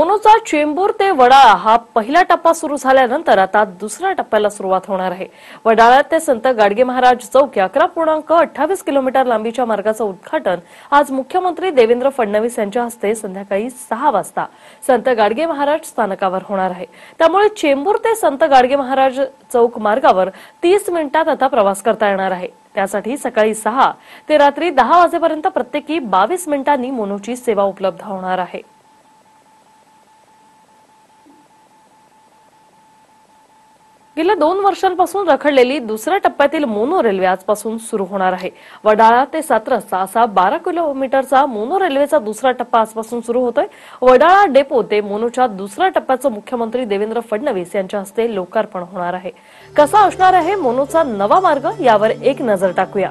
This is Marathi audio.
मोनोचा चेंबूर ते वडाळा हा पहिला टप्पा सुरू झाल्यानंतर आता दुसऱ्या टप्प्याला सुरुवात होणार आहे. वडाळा ते संत गाडगे महाराज चौक या अकरा पूर्णांक अठ्ठावीस किलोमीटर लांबीच्या मार्गाचं उद्घाटन आज मुख्यमंत्री देवेंद्र फडणवीस यांच्या हस्ते संध्याकाळी सहा वाजता संत गाडगे महाराज स्थानकावर होणार आहे. त्यामुळे चेंबूर ते संत गाडगे महाराज चौक मार्गावर तीस मिनिटात आता प्रवास करता येणार आहे. त्यासाठी सकाळी सहा ते रात्री दहा वाजेपर्यंत प्रत्येकी बावीस मिनिटांनी मोनोची सेवा उपलब्ध होणार आहे. गेल्या दोन वर्षांपासून रखडलेली दुसऱ्या टप्प्यातील मोनो रेल्वे आजपासून सुरू होणार आहे. वडाळा ते सातरस्ता असा बारा किलोमीटरचा मोनो रेल्वेचा दुसरा टप्पा आजपासून सुरू होतोय. वडाळा डेपो ते मोनोच्या दुसऱ्या टप्प्याचं मुख्यमंत्री देवेंद्र फडणवीस यांच्या हस्ते लोकार्पण होणार आहे. कसा असणार आहे मोनोचा नवा मार्ग यावर एक नजर टाकूया.